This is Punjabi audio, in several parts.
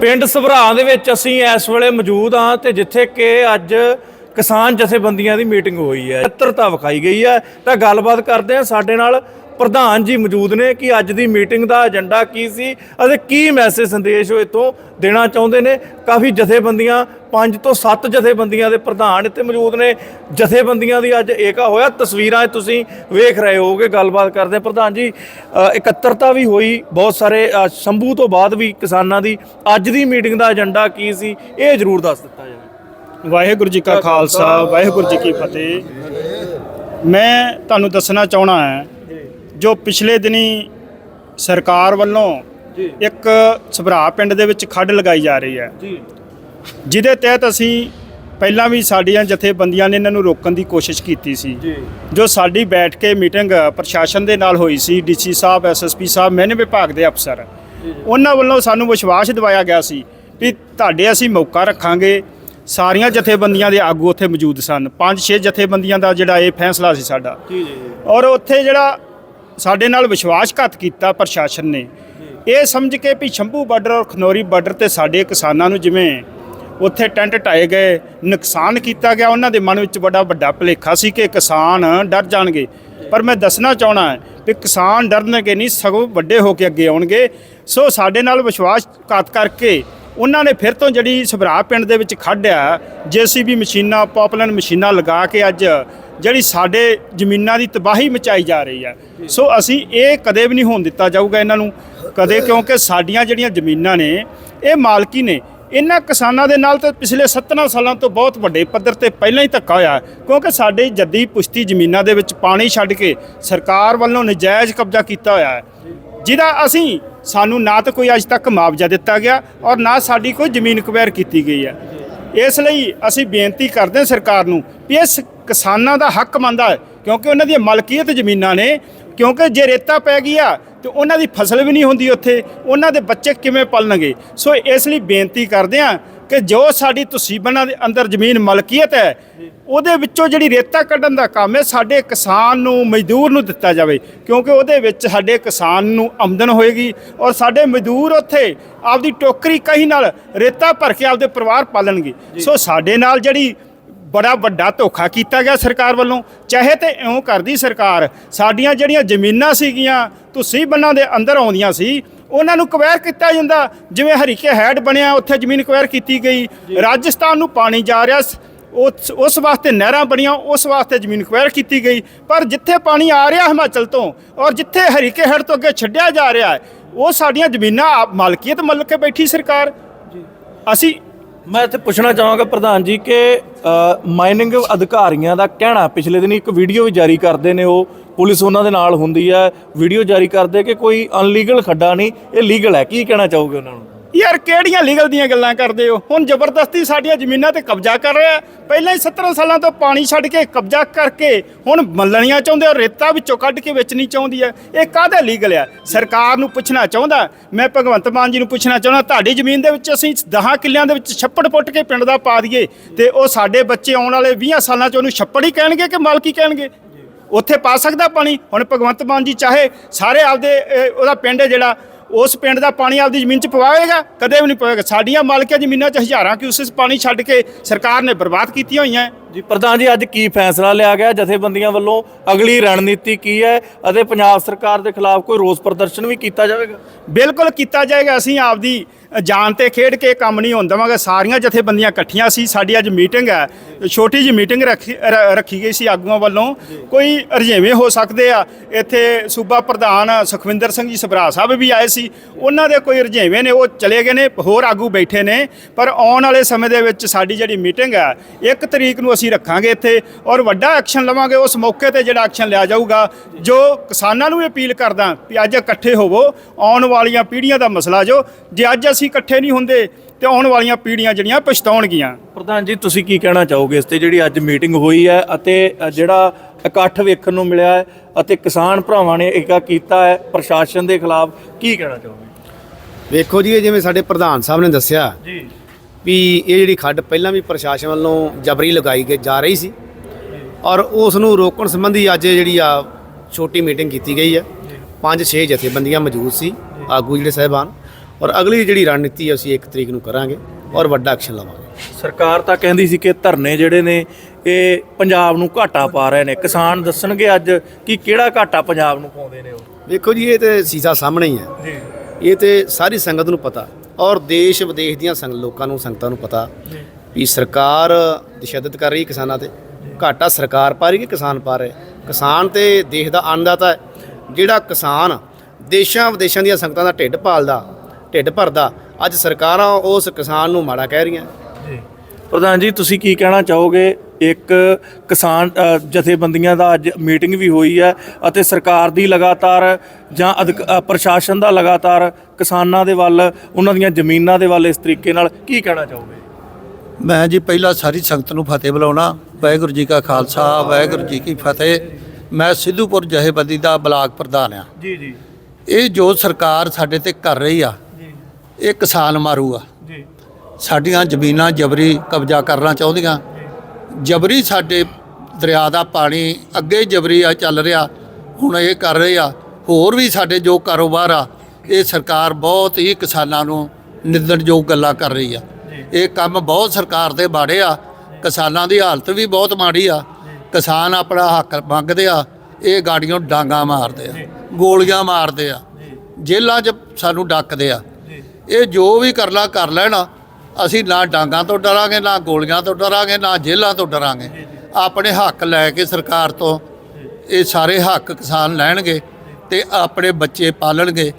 ਪਿੰਡ ਸਭਰਾ ਦੇ ਵਿੱਚ ਅਸੀਂ ਇਸ ਵੇਲੇ ਮੌਜੂਦ ਹਾਂ ਤੇ ਜਿੱਥੇ ਕਿ ਅੱਜ ਕਿਸਾਨ ਜਥੇਬੰਦੀਆਂ ਦੀ ਮੀਟਿੰਗ ਹੋਈ ਹੈ। ਚਿੱਤਰਤਾ ਵਿਖਾਈ ਗਈ ਹੈ। ਤਾਂ ਗੱਲਬਾਤ ਕਰਦੇ ਹਾਂ ਸਾਡੇ ਨਾਲ ਪ੍ਰਧਾਨ ਜੀ ਮੌਜੂਦ ਨੇ ਕਿ ਅੱਜ ਦੀ ਮੀਟਿੰਗ ਦਾ ਏਜੰਡਾ ਕੀ ਸੀ ਅਤੇ ਕੀ ਮੈਸੇਜ ਸੰਦੇਸ਼ ਉਹ ਇੱਥੋਂ ਦੇਣਾ ਚਾਹੁੰਦੇ ਨੇ? ਕਾਫੀ ਜਥੇਬੰਦੀਆਂ, ਪੰਜ ਤੋਂ ਸੱਤ ਜਥੇਬੰਦੀਆਂ ਦੇ ਪ੍ਰਧਾਨ ਇੱਥੇ ਮੌਜੂਦ ਨੇ। ਜਥੇਬੰਦੀਆਂ ਦੀ ਅੱਜ ਏਕਾ ਹੋਇਆ। ਤਸਵੀਰਾਂ ਤੁਸੀਂ ਵੇਖ ਰਹੇ ਹੋਗੇ ਗੱਲਬਾਤ ਕਰਦੇ ਪ੍ਰਧਾਨ ਜੀ ਇਕੱਤਰਤਾ ਵੀ ਹੋਈ ਬਹੁਤ ਸਾਰੇ ਸ਼ੰਭੂ ਤੋਂ ਬਾਅਦ ਵੀ ਕਿਸਾਨਾਂ ਦੀ। ਅੱਜ ਦੀ ਮੀਟਿੰਗ ਦਾ ਏਜੰਡਾ ਕੀ ਸੀ? ਇਹ ਜ਼ਰੂਰ ਦੱਸ ਦਿੱਤਾ ਜਾਵੇ। ਵਾਹਿਗੁਰੂ ਜੀ ਕਾ ਖਾਲਸਾ, ਵਾਹਿਗੁਰੂ ਜੀ ਕੀ ਫਤਿਹ। ਮੈਂ ਤੁਹਾਨੂੰ ਦੱਸਣਾ ਚਾਹਣਾ ਹੈ ਜੋ ਪਿਛਲੇ ਦਿਨੀ ਸਰਕਾਰ ਵੱਲੋਂ ਜੀ। ਇੱਕ ਸਭਰਾ ਪਿੰਡ ਦੇ ਵਿੱਚ ਖੱਡ ਲਗਾਈ ਜਾ ਰਹੀ ਹੈ। ਜੀ। ਜਿਹਦੇ ਤਹਿਤ ਅਸੀਂ ਪਹਿਲਾਂ ਵੀ ਸਾਡੀਆਂ ਜਥੇਬੰਦੀਆਂ ਨੇ ਇਹਨਾਂ ਨੂੰ ਰੋਕਣ ਦੀ ਕੋਸ਼ਿਸ਼ ਕੀਤੀ ਸੀ। ਜੀ। ਜੋ ਸਾਡੀ ਬੈਠ ਕੇ ਮੀਟਿੰਗ ਪ੍ਰਸ਼ਾਸਨ ਦੇ ਨਾਲ ਹੋਈ ਸੀ ਡੀਸੀ ਸਾਹਿਬ ਐਸਐਸਪੀ ਸਾਹਿਬ ਮੈਨੇ ਵਿਭਾਗ ਦੇ ਅਫਸਰ। ਉਹਨਾਂ ਵੱਲੋਂ ਸਾਨੂੰ ਵਿਸ਼ਵਾਸ ਦਿਵਾਇਆ ਗਿਆ ਸੀ ਵੀ ਤੁਹਾਡੇ ਅਸੀਂ ਮੌਕਾ ਰੱਖਾਂਗੇ। ਸਾਰੀਆਂ ਜਥੇਬੰਦੀਆਂ ਦੇ ਆਗੂ ਉੱਥੇ ਮੌਜੂਦ ਸਨ। ਪੰਜ ਛੇ ਜਥੇਬੰਦੀਆਂ ਦਾ ਜਿਹੜਾ ਇਹ ਫੈਸਲਾ ਸੀ ਸਾਡਾ। ਜੀ ਜੀ। ਔਰ ਉੱਥੇ ਜਿਹੜਾ ਸਾਡੇ ਨਾਲ ਵਿਸ਼ਵਾਸਘਾਤ ਕੀਤਾ ਪ੍ਰਸ਼ਾਸਨ ਨੇ। ਇਹ ਸਮਝ ਕੇ ਵੀ ਸ਼ੰਭੂ ਬਾਰਡਰ ਔਰ ਖਨੌਰੀ ਬਾਰਡਰ ਤੇ ਸਾਡੇ ਕਿਸਾਨਾਂ ਨੂੰ ਜਿਵੇਂ ਉੱਥੇ ਟੈਂਟ ਢਾਏ ਗਏ, ਨੁਕਸਾਨ ਕੀਤਾ ਗਿਆ, ਉਹਨਾਂ ਦੇ ਮਨ ਵਿੱਚ ਬੜਾ ਵੱਡਾ ਭੁਲੇਖਾ ਸੀ ਕਿ ਕਿਸਾਨ ਡਰ ਜਾਣਗੇ। ਪਰ ਮੈਂ ਦੱਸਣਾ ਚਾਹਣਾ ਹੈ ਵੀ ਕਿਸਾਨ ਡਰਨਗੇ ਨਹੀਂ, ਸਗੋਂ ਵੱਡੇ ਹੋ ਕੇ ਅੱਗੇ ਆਉਣਗੇ। ਸੋ ਸਾਡੇ ਨਾਲ ਵਿਸ਼ਵਾਸਘਾਤ ਕਰਕੇ ਉਹਨਾਂ ਨੇ ਫਿਰ ਤੋਂ ਜਿਹੜੀ ਸਭਰਾ ਪਿੰਡ ਦੇ ਵਿੱਚ ਖੱਡਿਆ ਜੀਸੀਬੀ ਮਸ਼ੀਨਾਂ, ਪੌਪਲਨ ਮਸ਼ੀਨਾਂ ਲਗਾ ਕੇ ਅੱਜ ਜਿਹੜੀ ਸਾਡੇ ਜ਼ਮੀਨਾਂ ਦੀ ਤਬਾਹੀ ਮਚਾਈ ਜਾ ਰਹੀ ਹੈ। ਸੋ ਅਸੀਂ ਇਹ ਕਦੇ ਵੀ ਨਹੀਂ ਹੋਣ ਦਿੱਤਾ ਜਾਊਗਾ ਇਹਨਾਂ ਨੂੰ। ਕਦੇ ਕਿਉਂਕਿ ਸਾਡੀਆਂ ਜਿਹੜੀਆਂ ਜ਼ਮੀਨਾਂ ਨੇ, ਇਹ ਮਾਲਕੀ ਨੇ। ਇਹਨਾਂ ਕਿਸਾਨਾਂ ਦੇ ਨਾਲ ਤਾਂ ਪਿਛਲੇ 17 ਸਾਲਾਂ ਤੋਂ ਬਹੁਤ ਵੱਡੇ ਪੱਧਰ ਤੇ ਪਹਿਲਾਂ ਹੀ ਧੱਕਾ ਹੋਇਆ। ਕਿਉਂਕਿ ਸਾਡੇ ਜੱਦੀ ਪੁਸ਼ਤੀ ਜ਼ਮੀਨਾਂ ਦੇ ਵਿੱਚ ਪਾਣੀ ਛੱਡ ਕੇ ਸਰਕਾਰ ਵੱਲੋਂ ਨਜਾਇਜ਼ ਕਬਜ਼ਾ ਕੀਤਾ ਹੋਇਆ ਹੈ। ਜਿਹਦਾ ਅਸੀਂ, ਸਾਨੂੰ ਨਾ ਤਾਂ ਕੋਈ ਅੱਜ ਤੱਕ ਮੁਆਵਜ਼ਾ ਦਿੱਤਾ ਗਿਆ ਔਰ ਨਾ ਸਾਡੀ ਕੋਈ ਜ਼ਮੀਨ ਕੁਬੈਰ ਕੀਤੀ ਗਈ ਹੈ। ਇਸ ਲਈ ਅਸੀਂ ਬੇਨਤੀ ਕਰਦੇ ਹਾਂ ਸਰਕਾਰ ਨੂੰ ਵੀ ਇਸ ਕਿਸਾਨਾਂ ਦਾ ਹੱਕ ਮੰਨਦਾ ਹੈ ਕਿਉਂਕਿ ਉਹਨਾਂ ਦੀਆਂ ਮਲਕੀਅਤ ਜ਼ਮੀਨਾਂ ਨੇ ਕਿਉਂਕਿ ਜੇ ਰੇਤਾ ਪੈ ਗਈ ਆ ਤੇ ਉਹਨਾਂ ਦੀ ਫਸਲ ਵੀ ਨਹੀਂ ਹੁੰਦੀ ਉੱਥੇ ਉਹਨਾਂ ਦੇ ਬੱਚੇ ਕਿਵੇਂ ਪਲਣਗੇ? ਸੋ ਇਸ ਲਈ ਬੇਨਤੀ ਕਰਦੇ ਹਾਂ ਕਿ ਜੋ ਸਾਡੀ ਤੁਸੀਬਾਂ ਦੇ ਅੰਦਰ ਜ਼ਮੀਨ ਮਲਕੀਅਤ ਹੈ ਉਹਦੇ ਵਿੱਚੋਂ ਜਿਹੜੀ ਰੇਤਾ ਕੱਢਣ ਦਾ ਕੰਮ ਹੈ ਸਾਡੇ ਕਿਸਾਨ ਨੂੰ ਮਜ਼ਦੂਰ ਨੂੰ ਦਿੱਤਾ ਜਾਵੇ ਕਿਉਂਕਿ ਉਹਦੇ ਵਿੱਚ ਸਾਡੇ ਕਿਸਾਨ ਨੂੰ ਆਮਦਨ ਹੋਏਗੀ ਔਰ ਸਾਡੇ ਮਜ਼ਦੂਰ ਉੱਥੇ ਆਪਦੀ ਟੋਕਰੀ ਕਹੀ ਨਾਲ ਰੇਤਾ ਭਰ ਕੇ ਆਪਦੇ ਪਰਿਵਾਰ ਪਾਲਣਗੇ। ਸੋ ਸਾਡੇ ਨਾਲ ਜਿਹੜੀ ਬੜਾ ਵੱਡਾ ਧੋਖਾ ਕੀਤਾ ਗਿਆ ਸਰਕਾਰ ਵੱਲੋਂ ਚਾਹੇ ਤੇ ਇਉਂ ਕਰਦੀ ਸਰਕਾਰ ਸਾਡੀਆਂ ਜਿਹੜੀਆਂ ਜ਼ਮੀਨਾਂ ਸੀਗੀਆਂ ਤੁਸੀਂ ਬੰਨਾਂ ਦੇ ਅੰਦਰ ਆਉਂਦੀਆਂ ਸੀ ਉਹਨਾਂ ਨੂੰ ਕਵੈਰ ਕੀਤਾ ਜਾਂਦਾ ਜਿਵੇਂ ਹਰੀਕੇ ਹੈਡ ਬਣਿਆ ਉੱਥੇ ਜ਼ਮੀਨ ਕਵੈਰ ਕੀਤੀ ਗਈ ਰਾਜਸਥਾਨ ਨੂੰ ਪਾਣੀ ਜਾ ਰਿਹਾ ਉਸ ਉਸ ਵਾਸਤੇ ਨਹਿਰਾਂ ਬਣੀਆਂ ਉਸ ਵਾਸਤੇ ਜ਼ਮੀਨ ਕਵੈਰ ਕੀਤੀ ਗਈ ਪਰ ਜਿੱਥੇ ਪਾਣੀ ਆ ਰਿਹਾ ਹਿਮਾਚਲ ਤੋਂ ਔਰ ਜਿੱਥੇ ਹਰੀਕੇ ਹੈਡ ਤੋਂ ਅੱਗੇ ਛੱਡਿਆ ਜਾ ਰਿਹਾ ਉਹ ਸਾਡੀਆਂ ਜ਼ਮੀਨਾਂ ਮਾਲਕੀਅਤ ਮੱਲ ਕੇ ਬੈਠੀ ਸਰਕਾਰ। ਅਸੀਂ ਮੈਂ ਇੱਥੇ ਪੁੱਛਣਾ ਚਾਹਾਂਗਾ ਪ੍ਰਧਾਨ ਜੀ ਕਿ ਮਾਈਨਿੰਗ ਅਧਿਕਾਰੀਆਂ ਦਾ ਕਹਿਣਾ, ਪਿਛਲੇ ਦਿਨ ਇੱਕ ਵੀਡੀਓ ਵੀ ਜਾਰੀ ਕਰਦੇ ਨੇ ਉਹ, ਪੁਲਿਸ ਉਹਨਾਂ ਦੇ ਨਾਲ ਹੁੰਦੀ ਹੈ, ਵੀਡੀਓ ਜਾਰੀ ਕਰਦੇ ਕਿ ਕੋਈ ਅਨਲੀਗਲ ਖੱਡਾ ਨਹੀਂ, ਇਹ ਲੀਗਲ ਹੈ, ਕੀ ਕਹਿਣਾ ਚਾਹੋਗੇ ਉਹਨਾਂ ਨੂੰ? ਯਾਰ ਕਿਹੜੀਆਂ ਲੀਗਲ ਦੀਆਂ ਗੱਲਾਂ ਕਰਦੇ ਹੋ? ਹੁਣ ਜ਼ਬਰਦਸਤੀ ਸਾਡੀਆਂ ਜ਼ਮੀਨਾਂ ਤੇ ਕਬਜ਼ਾ ਕਰ ਰਿਹਾ ਪਹਿਲਾਂ ਹੀ 17 ਸਾਲਾਂ ਤੋਂ ਪਾਣੀ ਛੱਡ ਕੇ ਕਬਜ਼ਾ ਕਰਕੇ ਹੁਣ ਮੱਲਣੀਆਂ ਚਾਹੁੰਦੇ ਹੋ, ਰੇਤਾ ਵਿੱਚੋਂ ਕੱਢ ਕੇ ਵੇਚਣੀ ਚਾਹੁੰਦੀ ਹੈ। ਇਹ ਕਾਹਦਾ ਲੀਗਲ ਹੈ ਸਰਕਾਰ ਨੂੰ ਪੁੱਛਣਾ ਚਾਹੁੰਦਾ। ਮੈਂ ਭਗਵੰਤ ਮਾਨ ਜੀ ਨੂੰ ਪੁੱਛਣਾ ਚਾਹੁੰਦਾ, ਤੁਹਾਡੀ ਜ਼ਮੀਨ ਦੇ ਵਿੱਚ ਅਸੀਂ 10 ਕਿੱਲਿਆਂ ਦੇ ਵਿੱਚ ਛੱਪੜ ਪੁੱਟ ਕੇ ਪਿੰਡ ਦਾ ਪਾ ਦਈਏ ਤੇ ਉਹ ਸਾਡੇ ਬੱਚੇ ਆਉਣ ਵਾਲੇ 20 ਸਾਲਾਂ 'ਚ ਉਹਨੂੰ ਛੱਪੜ ਹੀ ਕਹਿਣਗੇ ਕਿ ਮਾਲਕੀ ਕਹਿਣਗੇ? ਉੱਥੇ ਪਾ ਸਕਦਾ ਪਾਣੀ? ਹੁਣ ਭਗਵੰਤ ਮਾਨ ਜੀ ਚਾਹੇ ਸਾਰੇ ਆਪਦੇ ਉਹਦਾ ਪਿੰਡ ਹੈ ਜਿਹੜਾ ਉਸ ਪਿੰਡ ਦਾ ਪਾਣੀ ਆਪਦੀ ਜ਼ਮੀਨ 'ਚ ਪਵਾਵੇਗਾ? ਕਦੇ ਵੀ ਨਹੀਂ ਪਵਾਵੇਗਾ। ਸਾਡੀਆਂ ਮਾਲਕੀਆਂ ਜ਼ਮੀਨਾਂ 'ਚ ਹਜ਼ਾਰਾਂ ਕਿਊਸਿਸ ਪਾਣੀ ਛੱਡ ਕੇ ਸਰਕਾਰ ਨੇ ਬਰਬਾਦ ਕੀਤੀਆਂ ਹੋਈਆਂ। ਜੀ, ਪ੍ਰਧਾਨ ਜੀ, ਅੱਜ ਕੀ ਫੈਸਲਾ ਲਿਆ ਗਿਆ? ਜਥੇਬੰਦੀਆਂ ਵੱਲੋਂ ਅਗਲੀ ਰਣਨੀਤੀ ਕੀ ਹੈ? ਅਤੇ ਪੰਜਾਬ ਸਰਕਾਰ ਦੇ ਖਿਲਾਫ ਕੋਈ ਰੋਸ ਪ੍ਰਦਰਸ਼ਨ ਵੀ ਕੀਤਾ ਜਾਵੇਗਾ? ਬਿਲਕੁਲ ਕੀਤਾ ਜਾਏਗਾ। ਅਸੀਂ ਆਪਦੀ ਜਾਨ ਤੇ ਖੇਡ ਕੇ ਕੰਮ ਨਹੀਂ ਹੋਣ ਦੇਵਾਂਗੇ। ਸਾਰੀਆਂ ਜਥੇਬੰਦੀਆਂ ਇਕੱਠੀਆਂ ਸੀ। ਸਾਡੀ ਅੱਜ ਮੀਟਿੰਗ ਹੈ। ਛੋਟੀ ਜਿਹੀ ਮੀਟਿੰਗ ਰੱਖੀ ਰ- ਰੱਖੀ ਗਈ ਸੀ ਆਗੂਆਂ ਵੱਲੋਂ। ਕੋਈ ਰਜੇਵੇਂ ਹੋ ਸਕਦੇ ਆ। ਇੱਥੇ ਸੂਬਾ ਪ੍ਰਧਾਨ ਸੁਖਵਿੰਦਰ ਸਿੰਘ ਜੀ ਸਭਰਾ ਸਾਹਿਬ ਵੀ ਆਏ ਸੀ। ਉਹਨਾਂ ਦੇ ਕੋਈ ਰਜੇਵੇਂ ਨੇ, ਉਹ ਚਲੇ ਗਏ ਨੇ। ਹੋਰ ਆਗੂ ਬੈਠੇ ਨੇ। ਪਰ ਆਉਣ ਵਾਲੇ ਸਮੇਂ ਦੇ ਵਿੱਚ ਸਾਡੀ ਜਿਹੜੀ ਮੀਟਿੰਗ ਹੈ, ਇੱਕ ਤਰੀਕ ਨੂੰ ਅਸੀਂ ਰੱਖਾਂਗੇ ਇੱਥੇ ਔਰ ਵੱਡਾ ਐਕਸ਼ਨ ਲਵਾਂਗੇ ਉਸ ਮੌਕੇ ਤੇ ਜਿਹੜਾ ਐਕਸ਼ਨ ਲਿਆ ਜਾਊਗਾ ਜੋ ਕਿਸਾਨਾਂ ਨੂੰ ਵੀ ਅਪੀਲ ਕਰਦਾ ਵੀ ਅੱਜ ਇਕੱਠੇ ਹੋਵੋ ਆਉਣ ਵਾਲੀਆਂ ਪੀੜ੍ਹੀਆਂ ਦਾ ਮਸਲਾ ਜੋ ਜੇ ਅੱਜ ਅਸੀਂ ਇਕੱਠੇ ਨਹੀਂ ਹੁੰਦੇ ਤੇ ਆਉਣ ਵਾਲੀਆਂ ਪੀੜ੍ਹੀਆਂ ਜਿਹੜੀਆਂ ਪਛਤਾਉਣਗੀਆਂ। ਪ੍ਰਧਾਨ ਜੀ ਤੁਸੀਂ ਕੀ ਕਹਿਣਾ ਚਾਹੋਗੇ ਇਸ ਤੇ ਜਿਹੜੀ ਅੱਜ ਮੀਟਿੰਗ ਹੋਈ ਹੈ ਅਤੇ ਜਿਹੜਾ ਇਕੱਠ ਵੇਖਣ ਨੂੰ ਮਿਲਿਆ ਹੈ ਅਤੇ ਕਿਸਾਨ ਭਰਾਵਾਂ ਨੇ ਏਕਾ ਕੀਤਾ ਹੈ ਪ੍ਰਸ਼ਾਸਨ ਦੇ ਖਿਲਾਫ ਕੀ ਕਹਿਣਾ ਚਾਹੋਗੇ? ਵੇਖੋ ਜੀ ਜਿਵੇਂ ਸਾਡੇ ਪ੍ਰਧਾਨ ਸਾਹਿਬ ਨੇ ਦੱਸਿਆ ਜੀ। ਵੀ ਇਹ ਜਿਹੜੀ ਖੱਡ ਪਹਿਲਾਂ ਵੀ ਪ੍ਰਸ਼ਾਸਨ ਵੱਲੋਂ ਜਬਰੀ ਲਗਾਈ ਗਈ ਜਾ ਰਹੀ ਸੀ ਔਰ ਉਸ ਨੂੰ ਰੋਕਣ ਸੰਬੰਧੀ ਅੱਜ ਜਿਹੜੀ ਆ ਛੋਟੀ ਮੀਟਿੰਗ ਕੀਤੀ ਗਈ ਹੈ। ਪੰਜ ਛੇ ਜਥੇਬੰਦੀਆਂ ਮੌਜੂਦ ਸੀ ਆਗੂ ਜਿਹੜੇ ਸਹਿਬਾਨ। ਔਰ ਅਗਲੀ ਜਿਹੜੀ ਰਣਨੀਤੀ ਹੈ ਅਸੀਂ 1 ਤਰੀਕ ਨੂੰ ਕਰਾਂਗੇ ਔਰ ਵੱਡਾ ਐਕਸ਼ਨ ਲਵਾਂਗੇ। ਸਰਕਾਰ ਤਾਂ ਕਹਿੰਦੀ ਸੀ ਕਿ ਧਰਨੇ ਜਿਹੜੇ ਨੇ ਇਹ ਪੰਜਾਬ ਨੂੰ ਘਾਟਾ ਪਾ ਰਹੇ ਨੇ। ਕਿਸਾਨ ਦੱਸਣਗੇ ਅੱਜ ਕਿ ਕਿਹੜਾ ਘਾਟਾ ਪੰਜਾਬ ਨੂੰ ਪਾਉਂਦੇ ਨੇ ਉਹ? ਵੇਖੋ ਜੀ ਇਹ ਤੇ ਸੀਸਾ ਸਾਹਮਣੇ ਹੀ ਹੈ। ਜੀ। ਇਹ ਤੇ ਸਾਰੀ ਸੰਗਤ ਨੂੰ ਪਤਾ। ਔਰ ਦੇਸ਼ ਵਿਦੇਸ਼ ਦੀਆਂ ਸੰਗ ਲੋਕਾਂ ਨੂੰ ਸੰਗਤਾਂ ਨੂੰ ਪਤਾ ਵੀ ਸਰਕਾਰ ਤਸ਼ੱਦਦ ਕਰ ਰਹੀ ਕਿਸਾਨਾਂ ਤੇ। ਘਾਟਾ ਸਰਕਾਰ ਪਾ ਰਹੀ ਕਿ ਕਿਸਾਨ ਪਾ ਰਹੇ? ਕਿਸਾਨ ਤੇ ਦੇਸ਼ ਦਾ ਅੰਨਦਾਤਾ ਹੈ। ਜਿਹੜਾ ਕਿਸਾਨ ਦੇਸ਼ਾਂ ਵਿਦੇਸ਼ਾਂ ਦੀਆਂ ਸੰਗਤਾਂ ਦਾ ਢਿੱਡ ਪਾਲਦਾ ਢਿੱਡ ਭਰਦਾ ਅੱਜ ਸਰਕਾਰਾਂ ਉਸ ਕਿਸਾਨ ਨੂੰ ਮਾੜਾ ਕਹਿ ਰਹੀਆਂ। ਜੀ। ਪ੍ਰਧਾਨ ਜੀ ਤੁਸੀਂ ਕੀ ਕਹਿਣਾ ਚਾਹੋਗੇ? ਇੱਕ ਕਿਸਾਨ ਜਥੇਬੰਦੀਆਂ ਦਾ ਅੱਜ ਮੀਟਿੰਗ ਵੀ ਹੋਈ ਹੈ ਅਤੇ ਸਰਕਾਰ ਦੀ ਲਗਾਤਾਰ ਜਾਂ ਪ੍ਰਸ਼ਾਸਨ ਦਾ ਲਗਾਤਾਰ ਕਿਸਾਨਾਂ ਦੇ ਵੱਲ ਉਹਨਾਂ ਦੀਆਂ ਜ਼ਮੀਨਾਂ ਦੇ ਵੱਲ ਇਸ ਤਰੀਕੇ ਨਾਲ ਕੀ ਕਹਿਣਾ ਚਾਹੋਗੇ? ਮੈਂ ਜੀ ਪਹਿਲਾਂ ਸਾਰੀ ਸੰਗਤ ਨੂੰ ਫਤਿਹ ਬੁਲਾਉਣਾ। ਵਾਹਿਗੁਰੂ ਜੀ ਕਾ ਖਾਲਸਾ ਵਾਹਿਗੁਰੂ ਜੀ ਕੀ ਫਤਿਹ। ਮੈਂ ਸਿੱਧੂਪੁਰ ਜਹੇਬੰਦੀ ਦਾ ਬਲਾਕ ਪ੍ਰਧਾਨ ਆ ਜੀ ਜੀ। ਇਹ ਜੋ ਸਰਕਾਰ ਸਾਡੇ ਤੇ ਕਰ ਰਹੀ ਆ ਜੀ। ਇਹ ਕਿਸਾਨ ਮਾਰੂ ਆ। ਜੀ। ਸਾਡੀਆਂ ਜ਼ਮੀਨਾਂ ਜਬਰੀ ਕਬਜ਼ਾ ਕਰਨਾ ਚਾਹੁੰਦੀਆਂ। ਜਬਰੀ ਸਾਡੇ ਦਰਿਆ ਦਾ ਪਾਣੀ ਅੱਗੇ ਜਬਰੀ ਆ ਚੱਲ ਰਿਹਾ ਹੁਣ ਇਹ ਕਰ ਰਹੇ ਆ। ਹੋਰ ਵੀ ਸਾਡੇ ਜੋ ਕਾਰੋਬਾਰ ਆ ਇਹ ਸਰਕਾਰ ਬਹੁਤ ਹੀ ਕਿਸਾਨਾਂ ਨੂੰ ਨਿੰਦਣਯੋਗ ਗੱਲਾਂ ਕਰ ਰਹੀ ਆ। ਇਹ ਕੰਮ ਬਹੁਤ ਸਰਕਾਰ ਦੇ ਬਾੜੇ ਆ। ਕਿਸਾਨਾਂ ਦੀ ਹਾਲਤ ਵੀ ਬਹੁਤ ਮਾੜੀ ਆ। ਕਿਸਾਨ ਆਪਣਾ ਹੱਕ ਮੰਗਦੇ ਆ ਇਹ ਗਾੜੀਆਂ ਡਾਂਗਾ ਮਾਰਦੇ ਆ ਗੋਲੀਆਂ ਮਾਰਦੇ ਆ। ਜੇਲ੍ਹਾਂ 'ਚ ਸਾਨੂੰ ਡੱਕਦੇ ਆ। ਇਹ ਜੋ ਵੀ ਕਰਨਾ ਕਰ ਲੈਣਾ ਅਸੀਂ ਨਾ ਡਾਂਗਾਂ ਤੋਂ ਡਰਾਂਗੇ ਨਾ ਗੋਲੀਆਂ ਤੋਂ ਡਰਾਂਗੇ ਨਾ ਜੇਲ੍ਹਾਂ ਤੋਂ ਡਰਾਂਗੇ। ਆਪਣੇ ਹੱਕ ਲੈ ਕੇ ਸਰਕਾਰ ਤੋਂ ਇਹ ਸਾਰੇ ਹੱਕ ਕਿਸਾਨ ਲੈਣਗੇ ਤੇ ਆਪਣੇ ਬੱਚੇ ਪਾਲਣਗੇ।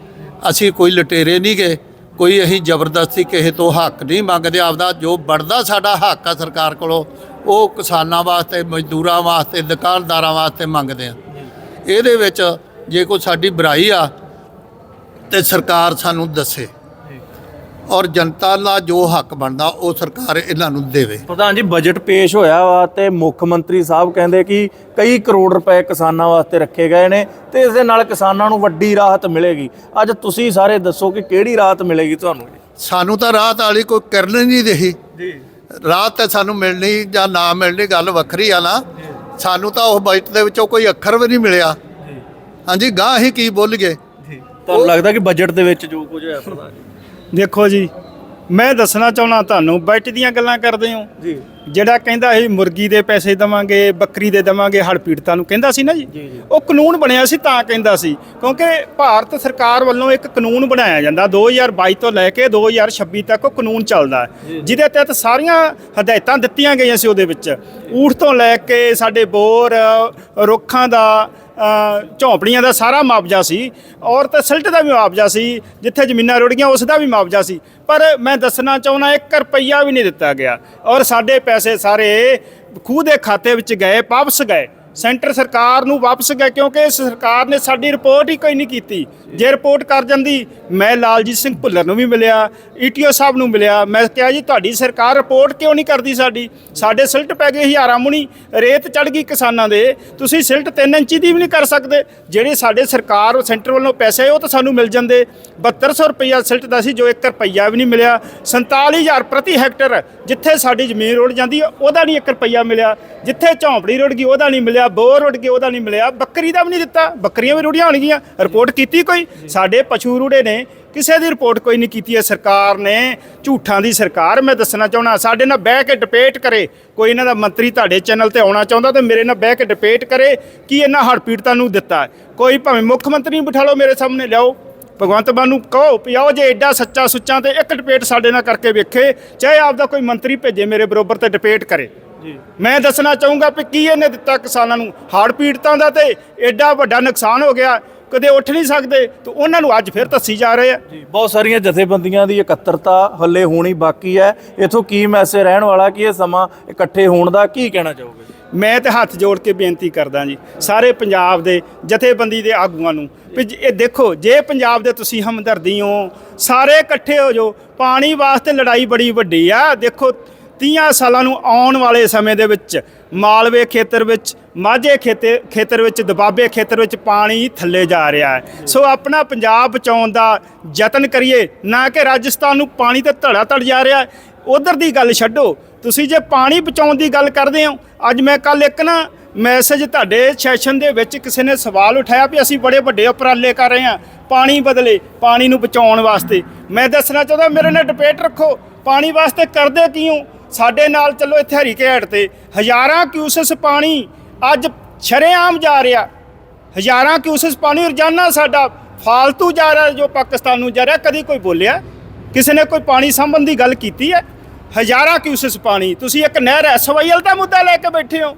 ਅਸੀਂ ਕੋਈ ਲਟੇਰੇ ਨਹੀਂ ਗਏ ਕੋਈ ਅਸੀਂ ਜ਼ਬਰਦਸਤੀ ਕਿਸੇ ਤੋਂ ਹੱਕ ਨਹੀਂ ਮੰਗਦੇ। ਆਪਦਾ ਜੋ ਬਣਦਾ ਸਾਡਾ ਹੱਕ ਆ ਸਰਕਾਰ ਕੋਲੋਂ ਉਹ ਕਿਸਾਨਾਂ ਵਾਸਤੇ ਮਜ਼ਦੂਰਾਂ ਵਾਸਤੇ ਦੁਕਾਨਦਾਰਾਂ ਵਾਸਤੇ ਮੰਗਦੇ ਆ। ਇਹਦੇ ਵਿੱਚ ਜੇ ਕੋਈ ਸਾਡੀ ਬੁਰਾਈ ਆ ਤੇ ਸਰਕਾਰ ਸਾਨੂੰ ਦੱਸੇ। ਔਰ ਜਨਤਾ ਦਾ ਜੋ ਹੱਕ ਬਣਦਾ ਉਹ ਸਰਕਾਰ ਇਹਨਾਂ ਨੂੰ ਦੇਵੇ। ਪ੍ਰਧਾਨ ਜੀ ਬਜਟ ਪੇਸ਼ ਹੋਇਆ ਵਾ ਤੇ ਮੁੱਖ ਮੰਤਰੀ ਸਾਹਿਬ ਕਹਿੰਦੇ ਕਿ ਕਈ ਕਰੋੜ ਰੁਪਏ ਕਿਸਾਨਾਂ ਵਾਸਤੇ ਰੱਖੇ ਗਏ ਨੇ ਤੇ ਇਸ ਦੇ ਨਾਲ ਕਿਸਾਨਾਂ ਨੂੰ ਵੱਡੀ ਰਾਹਤ ਮਿਲੇਗੀ। ਅੱਜ ਤੁਸੀਂ ਸਾਰੇ ਦੱਸੋ ਕਿ ਕਿਹੜੀ ਰਾਹਤ ਮਿਲੇਗੀ ਤੁਹਾਨੂੰ ਸਾਨੂੰ ਤਾਂ ਰਾਹਤ ਵਾਲੀ ਕੋਈ ਕਰਨ ਹੀ ਨਹੀਂ ਰਹੀ। ਜੀ। ਰਾਹਤ ਤੇ ਸਾਨੂੰ ਮਿਲਣੀ ਜਾਂ ਨਾ ਮਿਲਣੀ ਗੱਲ ਵੱਖਰੀ ਆ ਨਾ। ਸਾਨੂੰ ਤਾਂ ਉਹ ਬਜਟ ਦੇ ਵਿੱਚੋਂ ਕੋਈ ਅੱਖਰ ਵੀ ਨਹੀਂ ਮਿਲਿਆ। ਹਾਂਜੀ ਗਾਂ ਅਸੀਂ ਕੀ ਬੋਲ ਗਏ ਤੁਹਾਨੂੰ ਲੱਗਦਾ ਕਿ ਬਜਟ ਦੇ ਵਿੱਚ ਜੋ ਕੁਝ ਹੋਇਆ ਪ੍ਰਧਾਨ ਜੀ? ਦੇਖੋ ਜੀ ਮੈਂ ਦੱਸਣਾ ਚਾਹਣਾ ਤੁਹਾਨੂੰ ਬਜਟ ਦੀਆਂ ਗੱਲਾਂ ਕਰਦੇ ਹੋ। ਜੀ। ਜਿਹੜਾ ਕਹਿੰਦਾ ਸੀ ਮੁਰਗੀ ਦੇ ਪੈਸੇ ਦਵਾਂਗੇ ਬੱਕਰੀ ਦੇ ਦਵਾਂਗੇ ਹੜ ਪੀੜਤਾਂ ਨੂੰ ਕਹਿੰਦਾ ਸੀ ਨਾ ਜੀ। ਉਹ ਕਾਨੂੰਨ ਬਣਿਆ ਸੀ ਤਾਂ ਕਹਿੰਦਾ ਸੀ ਕਿਉਂਕਿ ਭਾਰਤ ਸਰਕਾਰ ਵੱਲੋਂ ਇੱਕ ਕਾਨੂੰਨ ਬਣਾਇਆ ਜਾਂਦਾ 2022 ਤੋਂ ਲੈ ਕੇ 2026 ਤੱਕ ਉਹ ਕਾਨੂੰਨ ਚੱਲਦਾ। ਜਿਹਦੇ ਤਹਿਤ ਸਾਰੀਆਂ ਹਦਾਇਤਾਂ ਦਿੱਤੀਆਂ ਗਈਆਂ ਸੀ ਉਹਦੇ ਵਿੱਚ। ਊਠ ਤੋਂ ਲੈ ਕੇ ਸਾਡੇ ਬੋਰ ਰੁੱਖਾਂ ਦਾ ਝੌਂਪੜੀਆਂ ਦਾ ਸਾਰਾ ਮੁਆਵਜ਼ਾ ਸੀ ਔਰ ਤਸਲਟ ਦਾ ਵੀ ਮੁਆਵਜ਼ਾ ਸੀ, ਜਿੱਥੇ ਜ਼ਮੀਨਾਂ ਰੁੜ ਗਈਆਂ ਉਸ ਦਾ ਵੀ ਮੁਆਵਜ਼ਾ ਸੀ। ਪਰ ਮੈਂ ਦੱਸਣਾ ਚਾਹੁੰਦਾ 1 ਰੁਪਈਆ ਵੀ ਨਹੀਂ ਦਿੱਤਾ ਗਿਆ। ਔਰ ਸਾਡੇ ਪੈਸੇ ਸਾਰੇ ਖੂਹ ਦੇ ਖਾਤੇ ਵਿੱਚ ਗਏ, ਵਾਪਸ ਗਏ। ਸੈਂਟਰ ਸਰਕਾਰ ਨੂੰ ਵਾਪਸ ਗਏ ਕਿਉਂਕਿ ਇਸ ਸਰਕਾਰ ਨੇ ਸਾਡੀ ਰਿਪੋਰਟ ਹੀ ਕੋਈ ਨਹੀਂ ਕੀਤੀ। ਜੇ ਰਿਪੋਰਟ ਕਰ ਜਾਂਦੀ, ਮੈਂ ਲਾਲਜੀਤ ਸਿੰਘ ਭੁੱਲਰ ਨੂੰ ਵੀ ਮਿਲਿਆ ਈਟੀਓ ਸਾਹਿਬ ਨੂੰ ਮਿਲਿਆ। ਮੈਂ ਕਿਹਾ ਜੀ, ਤੁਹਾਡੀ ਸਰਕਾਰ ਰਿਪੋਰਟ ਕਿਉਂ ਨਹੀਂ ਕਰਦੀ ਸਾਡੀ? ਸਾਡੇ ਸਿਲਟ ਪੈ ਗਏ ਹਜ਼ਾਰਾਂ ਮੁਣੀ ਰੇਤ ਚੜ ਗਈ ਕਿਸਾਨਾਂ ਦੇ। ਤੁਸੀਂ ਸਿਲਟ 3 ਇੰਚੀ ਦੀ ਵੀ ਨਹੀਂ ਕਰ ਸਕਦੇ। ਜਿਹੜੇ ਸਾਡੇ ਸਰਕਾਰ ਸੈਂਟਰ ਵੱਲੋਂ ਪੈਸੇ ਉਹ ਤਾਂ ਸਾਨੂੰ ਮਿਲ ਜਾਂਦੇ। 7200 ਰੁਪਈਆ ਸਿਲਟ ਦਾ ਸੀ, ਜੋ 1 ਰੁਪਈਆ ਵੀ ਨਹੀਂ ਮਿਲਿਆ। 47000 ਪ੍ਰਤੀ ਹੈਕਟਰ ਜਿੱਥੇ ਸਾਡੀ ਜ਼ਮੀਨ ਰੁੜ ਜਾਂਦੀ ਹੈ ਉਹਦਾ ਨਹੀਂ 1 ਰੁਪਈਆ ਮਿਲਿਆ। ਜਿੱਥੇ ਝੌਂਪੜੀ ਰੁੜ ਗਈ, ਉਹਦਾ ਨਹੀਂ ਮਿਲਿਆ। ਬੋਰ ਰੁੜ ਗਈ, ਉਹਦਾ ਨਹੀਂ ਮਿਲਿਆ। ਬੱਕਰੀ ਦਾ ਵੀ ਨਹੀਂ ਦਿੱਤਾ। ਬੱਕਰੀਆਂ ਵੀ ਰੁੜੀਆਂ ਹੋਣਗੀਆਂ। ਰਿਪੋਰਟ ਕੀਤੀ ਕੋਈ? ਸਾਡੇ ਪਸ਼ੂ ਰੁੜੇ ਨੇ। ਕਿਸੇ ਦੀ ਰਿਪੋਰਟ ਕੋਈ ਨਹੀਂ ਕੀਤੀ ਹੈ। ਸਰਕਾਰ ਨੇ, ਝੂਠਾਂ ਦੀ ਸਰਕਾਰ, ਮੈਂ ਦੱਸਣਾ ਚਾਹਣਾ ਸਾਡੇ ਨਾਲ ਬਹਿ ਕੇ ਡਿਬੇਟ ਕਰੇ। ਕੋਈ ਇਹਨਾਂ ਦਾ ਮੰਤਰੀ ਤੁਹਾਡੇ ਚੈਨਲ ਤੇ ਆਉਣਾ ਚਾਹੁੰਦਾ ਤੇ ਮੇਰੇ ਨਾਲ ਬਹਿ ਕੇ ਡਿਬੇਟ ਕਰੇ ਕਿ ਇਹਨਾਂ ਹੜ੍ਹ ਪੀੜਤਾਂ ਨੂੰ ਦਿੱਤਾ। ਕੋਈ ਭਾਵੇਂ ਮੁੱਖ ਮੰਤਰੀ ਨੂੰ ਬਿਠਾ ਲਓ ਮੇਰੇ ਸਾਹਮਣੇ, ਲਿਆਓ। ਭਗਵੰਤ ਮਾਨ ਨੂੰ ਕਹੋ ਵੀ ਆਓ ਜੇ ਐਡਾ ਸੱਚਾ ਸੁੱਚਾ ਤੇ ਇੱਕ ਡਿਬੇਟ ਸਾਡੇ ਨਾਲ ਕਰਕੇ ਵੇਖੇ ਚਾਹੇ ਆਪਦਾ ਕੋਈ ਮੰਤਰੀ ਭੇਜੇ ਮੇਰੇ ਬਰੋਬਰ ਤੇ ਡਿਬੇਟ ਕਰੇ। ਜੀ। ਮੈਂ ਦੱਸਣਾ ਚਾਹੂੰਗਾ ਵੀ ਕੀ ਇਹਨੇ ਦਿੱਤਾ ਕਿਸਾਨਾਂ ਨੂੰ? ਹੜ੍ਹ ਪੀੜਤਾਂ ਦਾ ਤੇ ਐਡਾ ਵੱਡਾ ਨੁਕਸਾਨ ਹੋ ਗਿਆ ਕਦੇ ਉੱਠ ਨਹੀਂ ਸਕਦੇ ਤੇ ਉਹਨਾਂ ਨੂੰ ਅੱਜ ਫਿਰ ਧੱਸੀ ਜਾ ਰਹੇ ਆ। ਜੀ ਬਹੁਤ ਸਾਰੀਆਂ ਜਥੇਬੰਦੀਆਂ ਦੀ ਇਕੱਤਰਤਾ ਹੱਲੇ ਹੋਣੀ ਬਾਕੀ ਹੈ। ਇਥੋਂ ਕੀ ਮੈਸੇਜ ਰਹਿਣ ਵਾਲਾ ਕਿ ਇਹ ਸਮਾਂ ਇਕੱਠੇ ਹੋਣ ਦਾ ਕੀ ਕਹਿਣਾ ਚਾਹੋਗੇ? ਮੈਂ ਤੇ ਹੱਥ ਜੋੜ ਕੇ ਬੇਨਤੀ ਕਰਦਾ ਜੀ ਸਾਰੇ ਪੰਜਾਬ ਦੇ ਜਥੇਬੰਦੀ ਦੇ ਆਗੂਆਂ ਨੂੰ ਵੀ ਜ- ਇਹ ਦੇਖੋ, ਜੇ ਪੰਜਾਬ ਦੇ ਤੁਸੀਂ ਹਮਦਰਦੀ ਹੋ, ਸਾਰੇ ਇਕੱਠੇ ਹੋ ਜਾਓ, ਪਾਣੀ ਵਾਸਤੇ ਲੜਾਈ ਬੜੀ ਵੱਡੀ ਆ। ਦੇਖੋ 30 ਸਾਲਾਂ ਨੂੰ ਆਉਣ ਵਾਲੇ ਸਮੇਂ ਦੇ ਵਿੱਚ, ਮਾਲਵੇ ਖੇਤਰ ਵਿੱਚ, ਮਾਝੇ ਖੇਤੇ ਖੇਤਰ ਵਿੱਚ, ਦਬਾਬੇ ਖੇਤਰ ਵਿੱਚ ਪਾਣੀ ਥੱਲੇ ਜਾ ਰਿਹਾ ਹੈ। ਸੋ ਆਪਣਾ ਪੰਜਾਬ ਬਚਾਉਣ ਦਾ ਯਤਨ ਕਰੀਏ, ਨਾ ਕਿ ਰਾਜਸਥਾਨ ਨੂੰ ਪਾਣੀ ਤੇ ਧੜਾ ਧੜ ਜਾ ਰਿਹਾ ਹੈ। ਉਧਰ ਦੀ ਗੱਲ ਛੱਡੋ, ਤੁਸੀਂ ਜੇ ਪਾਣੀ ਬਚਾਉਣ ਦੀ ਗੱਲ ਕਰਦੇ ਹੋ, ਅੱਜ ਮੈਂ ਕੱਲ ਇੱਕ ਨਾ ਮੈਸੇਜ ਤੁਹਾਡੇ ਸੈਸ਼ਨ ਦੇ ਵਿੱਚ ਕਿਸੇ ਨੇ ਸਵਾਲ ਉਠਾਇਆ ਵੀ ਅਸੀਂ ਬੜੇ ਵੱਡੇ ਉਪਰਾਲੇ ਕਰ ਰਹੇ ਹਾਂ, ਪਾਣੀ ਬਦਲੇ, ਪਾਣੀ ਨੂੰ ਬਚਾਉਣ ਵਾਸਤੇ। ਮੈਂ ਦੱਸਣਾ ਚਾਹੁੰਦਾ, ਮੇਰੇ ਨਾਲ ਡਿਬੇਟ ਰੱਖੋ, ਪਾਣੀ ਵਾਸਤੇ ਕਰਦੇ ਕਿਉਂ? ਸਾਡੇ ਨਾਲ ਚੱਲੋ ਇੱਥੇ ਹਰੀਕੇ ਹੈਡ ਤੇ। ਹਜ਼ਾਰਾਂ ਕਿਊਸਸ ਪਾਣੀ ਅੱਜ ਸ਼ਰੇਆਮ ਜਾ ਰਿਹਾ। ਹਜ਼ਾਰਾਂ ਕਿਊਸਸ ਪਾਣੀ ਰੋਜ਼ਾਨਾ ਸਾਡਾ ਫਾਲਤੂ ਜਾ ਰਿਹਾ, ਜੋ ਪਾਕਿਸਤਾਨ ਨੂੰ ਜਾ ਰਿਹਾ, ਕਦੀ ਕੋਈ ਬੋਲਿਆ? ਕਿਸੇ ਨੇ ਕੋਈ ਪਾਣੀ ਸੰਬੰਧੀ ਗੱਲ ਕੀਤੀ ਹੈ? ਹਜ਼ਾਰਾਂ ਕਿਊਸਸ ਪਾਣੀ, ਤੁਸੀਂ ਇੱਕ ਨਹਿਰ ਐਸਵਾਈਐਲ ਦਾ ਮੁੱਦਾ ਲੈ ਕੇ ਬੈਠੇ ਹੋ।